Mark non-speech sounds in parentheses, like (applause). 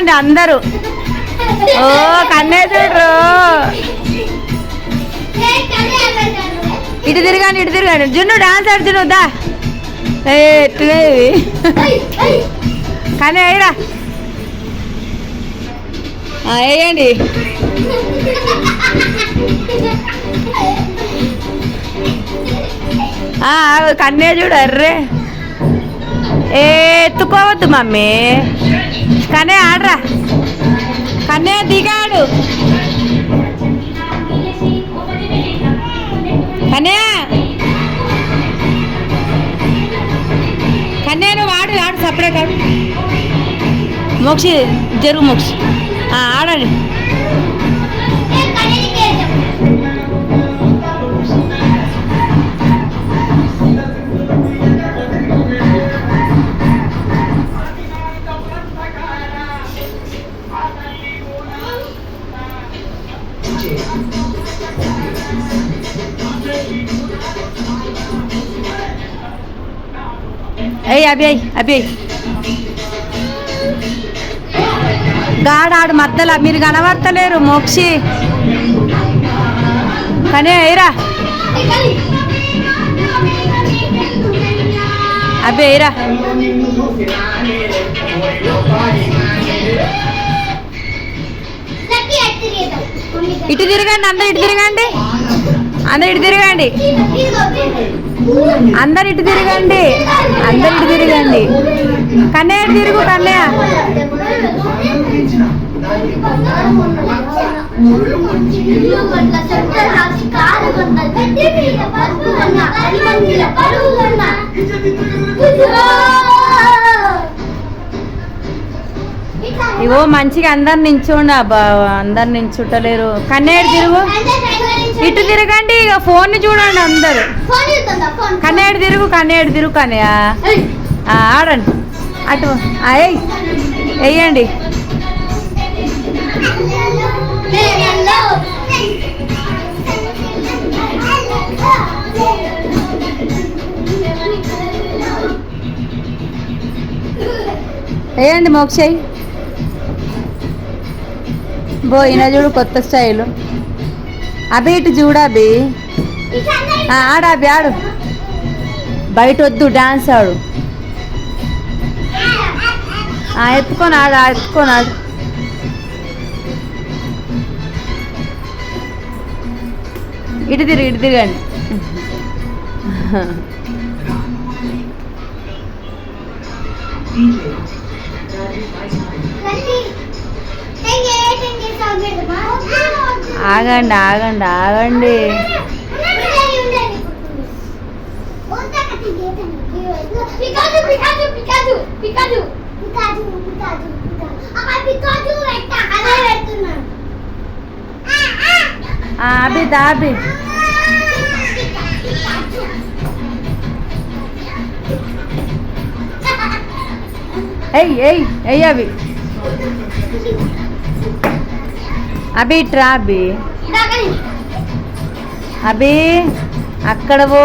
చూడండి అందరూ. ఓ కన్నే చూడరు ఇటు తిరగాను ఇటు తిరగాను జున్ను డాన్స్ ఆడు దా. ఏ కానీ అయ్యరా వేయండి. ఆ, కన్నే చూడు అర్రే ఏ ఎత్తుకోవద్దు మమ్మీ. కనే ఆడరా. కన్నే దిగాడు. కనే కన్నే నువ్వు ఆడు ఆడు సపరేట్ ఆడు మోక్షి జరుగు మోక్షి. ఆడండి ఏయ్ అభి అయ్ అభి. గాడాడు మద్దల మీరు కనబడతలేరు మోక్షి. కానీ ఎయిరా అభి ఎయిరా ఇటు తిరగండి అందరు ఇటు తిరగండి. అందరు ఇటు తిరగండి. అందరు ఇటు తిరగండి. అందరు ఇటు తిరగండి. కన్నయ్య ఇటు తిరుగు కన్నయ్య. ఇవో మంచిగా అందరు నించుండ అందరు నించుంటలేరు కన్నేడు తిరుగు. ఇటు తిరగండి ఇక ఫోన్ చూడండి అందరు. కన్నేడు తిరుగు కన్నేడు తిరుగు కానీ ఆడండి. అటు ఏయ్ వేయండి వేయండి మోక్షయ్ బో ఈయన చూడు కొత్త స్టైల్. అభి ఇటు చూడు అభి. ఆడు అభి ఆడు. బయట వద్దు డాన్స్ ఆడు. ఆ, ఎత్తుకొని ఆడు ఎత్తుకొని ఆడు. ఇటు తిరిగి ఇటు తిరగండి. (laughs) ఆగండి ఆగండి ఆగండి. అభి దాబి ఎయ్ ఎయ్ ఎయ్ అవి. అభి దా అభి ఇట్రా అభి. అభి అక్కడ పో.